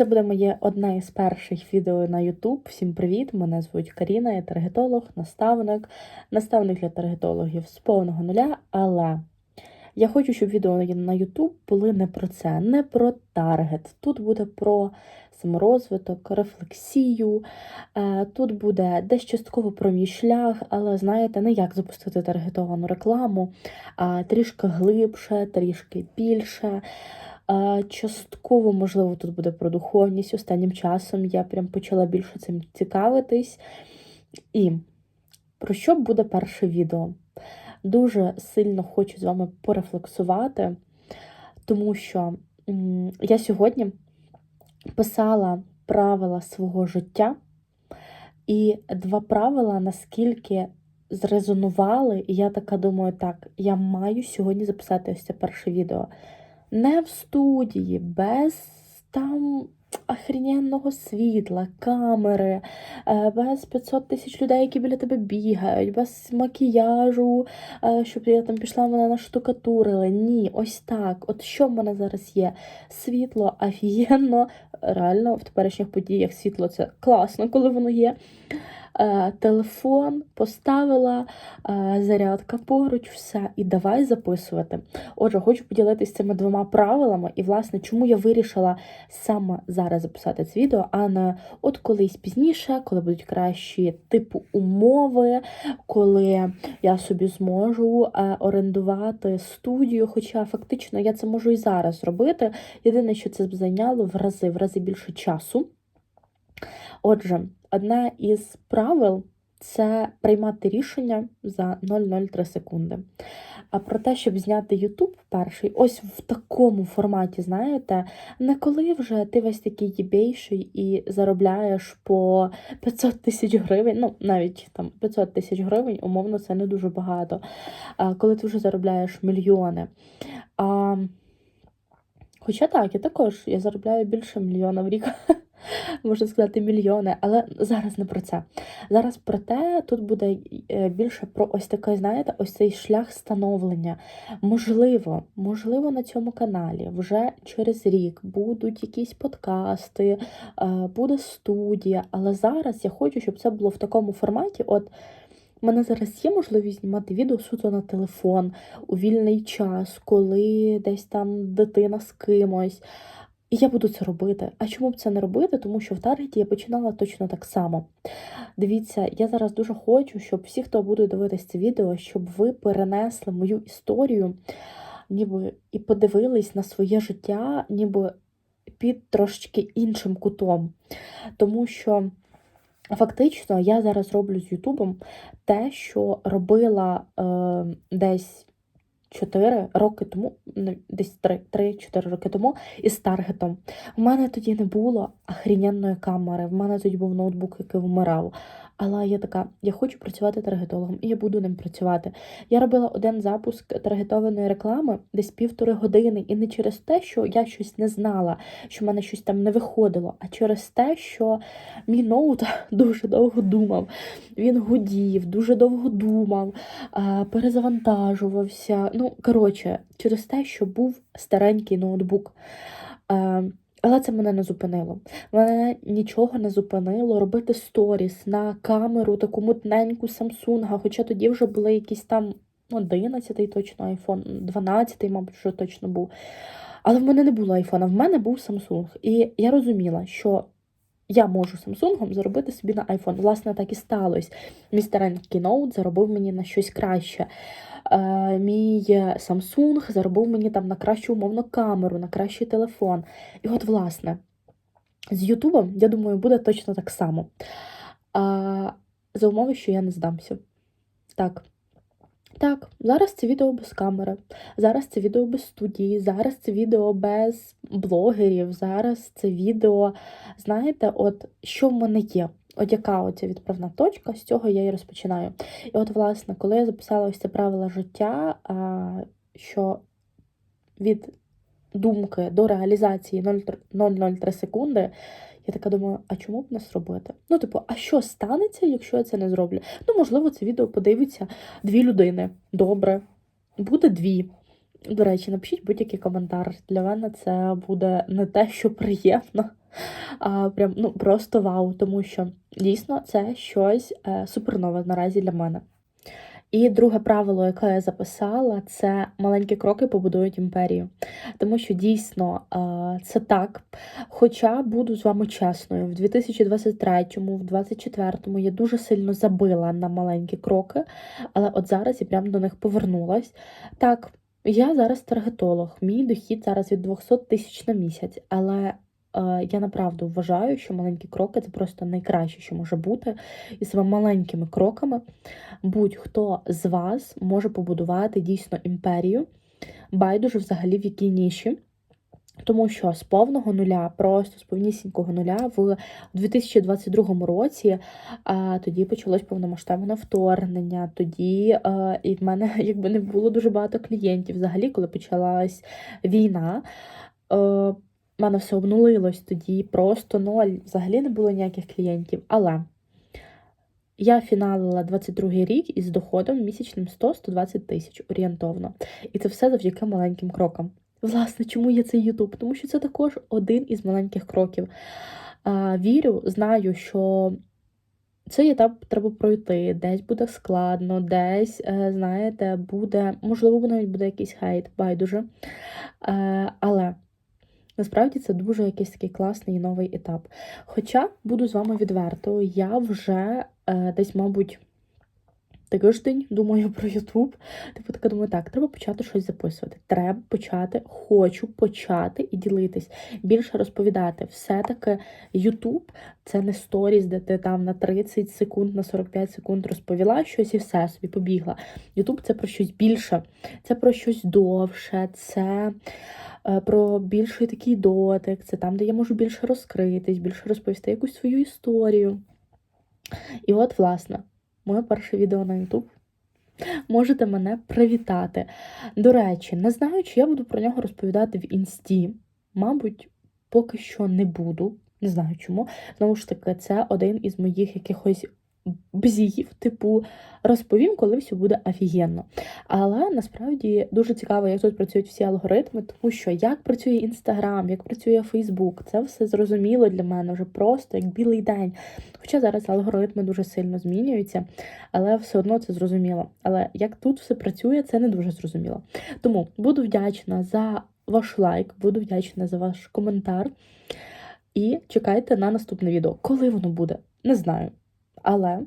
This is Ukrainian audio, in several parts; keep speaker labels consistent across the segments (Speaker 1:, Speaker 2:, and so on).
Speaker 1: Це буде моє одне із перших відео на YouTube. Всім привіт! Мене звуть Каріна, я таргетолог, наставник, наставник для таргетологів з повного нуля. Але я хочу, щоб відео на YouTube були не про це, не про таргет. Тут буде про саморозвиток, рефлексію. Е, Тут буде десь частково про мій шлях, але знаєте, не як запустити таргетовану рекламу, а трішки глибше, трішки більше. Частково, можливо, тут буде про духовність. Останнім часом я прям почала більше цим цікавитись. І про що буде перше відео? Дуже сильно хочу з вами порефлексувати, тому що я сьогодні писала правила свого життя, і два правила, наскільки зрезонували, і я така думаю, так, я маю сьогодні записати ось це перше відео не в студії, без там охрененного світла, камери, е, без 500 тисяч людей, які біля тебе бігають, без макіяжу, е, щоб я там пішла, мене наштукатурили. Ні, ось так. От що в мене зараз є? Світло офігенно, реально в теперішніх подіях світло це класно, коли воно є. Е, телефон поставила, е, зарядка поруч, все, і давай записувати. Отже, хочу поділитися цими двома правилами, і, власне, чому я вирішила саме зараз записати це відео, а не от колись пізніше, коли будуть кращі типу умови, коли я собі зможу е, орендувати студію. Хоча фактично я це можу і зараз зробити. Єдине, що це б зайняло в рази, в рази більше часу. Отже, одне із правил це приймати рішення за 0,03 секунди. А про те, щоб зняти YouTube перший, ось в такому форматі, знаєте, не коли вже ти весь такий єбейший і заробляєш по 500 тисяч гривень, ну навіть там 500 тисяч гривень, умовно, це не дуже багато. А коли ти вже заробляєш мільйони. А, Хоча так, я також я заробляю більше мільйона в рік. можна сказати, мільйони, але зараз не про це. Зараз про те, тут буде е, більше про ось такий, знаєте, ось цей шлях становлення. Можливо, можливо, на цьому каналі вже через рік будуть якісь подкасти, е, буде студія, але зараз я хочу, щоб це було в такому форматі. от у мене зараз є можливість знімати відео суто на телефон у вільний час, коли десь там дитина з кимось. І я буду це робити. А чому б це не робити? Тому що в Таргеті я починала точно так само. Дивіться, я зараз дуже хочу, щоб всі, хто буде дивитися це відео, щоб ви перенесли мою історію, ніби і подивились на своє життя, ніби під трошечки іншим кутом. Тому що. Фактично, я зараз роблю з Ютубом те, що робила е, десь 4 роки тому, десь 3-4 роки тому із таргетом. У мене тоді не було охрінянної камери, в мене тоді був ноутбук, який вмирав. Але я така, я хочу працювати таргетологом, і я буду ним працювати. Я робила один запуск таргетованої реклами десь півтори години, і не через те, що я щось не знала, що в мене щось там не виходило, а через те, що мій ноут дуже довго думав. Він гудів, дуже довго думав, перезавантажувався. Ну, коротше, через те, що був старенький ноутбук. Але це мене не зупинило. Мене нічого не зупинило робити сторіс на камеру, таку мутненьку Samsung, хоча тоді вже були якісь там 11-й точно iPhone, 12-й, мабуть, вже точно був. Але в мене не було айфона, в мене був Samsung. І я розуміла, що я можу Samsung заробити собі на iPhone. Власне, так і сталося. Мій старенький ноут заробив мені на щось краще. Е, мій Samsung заробив мені там на кращу умовну камеру, на кращий телефон. І от, власне, з Ютубом, я думаю, буде точно так само. А, За умови, що я не здамся. Так. Так, зараз це відео без камери, зараз це відео без студії, зараз це відео без блогерів, зараз це відео, знаєте, от що в мене є. От яка оця відправна точка, з цього я і розпочинаю. І от, власне, коли я записала ось це правила життя, що від думки до реалізації 0,03 секунди, я така думаю, а чому б не зробити? Ну, типу, а що станеться, якщо я це не зроблю? Ну, можливо, це відео подивиться дві людини. Добре, буде дві. До речі, напишіть будь-який коментар. Для мене це буде не те, що приємно, а прям ну просто вау, тому що дійсно це щось е, супернове наразі для мене. І друге правило, яке я записала, це маленькі кроки побудують імперію. Тому що дійсно це так. Хоча буду з вами чесною, в 2023-му, в 2024-му я дуже сильно забила на маленькі кроки, але от зараз я прямо до них повернулась. Так, я зараз таргетолог, мій дохід зараз від 200 тисяч на місяць, але я направду вважаю, що маленькі кроки це просто найкраще, що може бути. І саме маленькими кроками будь-хто з вас може побудувати дійсно імперію, байдуже взагалі в якій ніші. Тому що з повного нуля, просто з повнісінького нуля, в 2022 році а, тоді почалось повномасштабне вторгнення. Тоді а, і в мене якби не було дуже багато клієнтів. Взагалі, коли почалась війна, а, в мене все обнулилось тоді, просто ноль. Взагалі не було ніяких клієнтів. Але я фіналила 22-й рік із доходом місячним 100-120 тисяч орієнтовно. І це все завдяки маленьким крокам. Власне, чому є цей Ютуб? Тому що це також один із маленьких кроків. Вірю, знаю, що цей етап треба пройти. Десь буде складно, десь, е, знаєте, буде, можливо, навіть буде якийсь хейт, байдуже. Е, Але насправді це дуже якийсь такий класний новий етап. Хоча буду з вами відверто, я вже е, десь, мабуть тиждень думаю про Ютуб. Типу, така думаю, так, треба почати щось записувати. Треба почати, хочу почати і ділитись, більше розповідати. Все-таки Ютуб це не сторіс, де ти там на 30 секунд, на 45 секунд розповіла щось і все собі побігла. Ютуб це про щось більше, це про щось довше, це. е, Про більший такий дотик, це там, де я можу більше розкритись, більше розповісти якусь свою історію. І от, власне, моє перше відео на YouTube. Можете мене привітати. До речі, не знаю, чи я буду про нього розповідати в інсті. Мабуть, поки що не буду. Не знаю чому. Знову ж таки, це один із моїх якихось бзіїв, типу, розповім, коли все буде офігенно. Але насправді дуже цікаво, як тут працюють всі алгоритми, тому що як працює Інстаграм, як працює Фейсбук, це все зрозуміло для мене вже просто як білий день. Хоча зараз алгоритми дуже сильно змінюються, але все одно це зрозуміло. Але як тут все працює, це не дуже зрозуміло. Тому буду вдячна за ваш лайк, буду вдячна за ваш коментар. І чекайте на наступне відео. Коли воно буде, не знаю. Але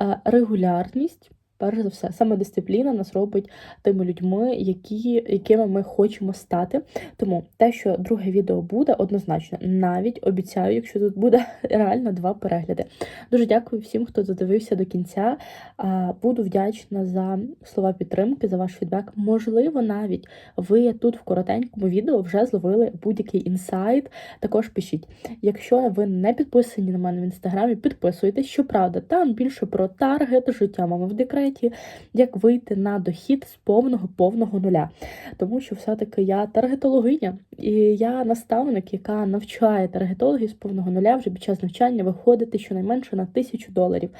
Speaker 1: е, регулярність, перш за все, саме дисципліна нас робить тими людьми, які, якими ми хочемо стати. Тому те, що друге відео буде, однозначно, навіть обіцяю, якщо тут буде реально два перегляди. Дуже дякую всім, хто додивився до кінця. Буду вдячна за слова підтримки, за ваш фідбек. Можливо, навіть ви тут в коротенькому відео вже зловили будь-який інсайт. Також пишіть. Якщо ви не підписані на мене в інстаграмі, підписуйтесь. Щоправда, там більше про таргет, життя мами в декреті, як вийти на дохід з повного повного нуля. Тому що все-таки я таргетологиня, і я наставник, яка навчає таргетологів з повного нуля вже під час навчання виходити щонайменше на тисячу доларів.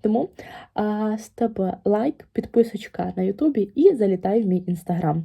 Speaker 1: Тому а, з тебе лайк, підписочка на Ютубі і залітай в мій інстаграм.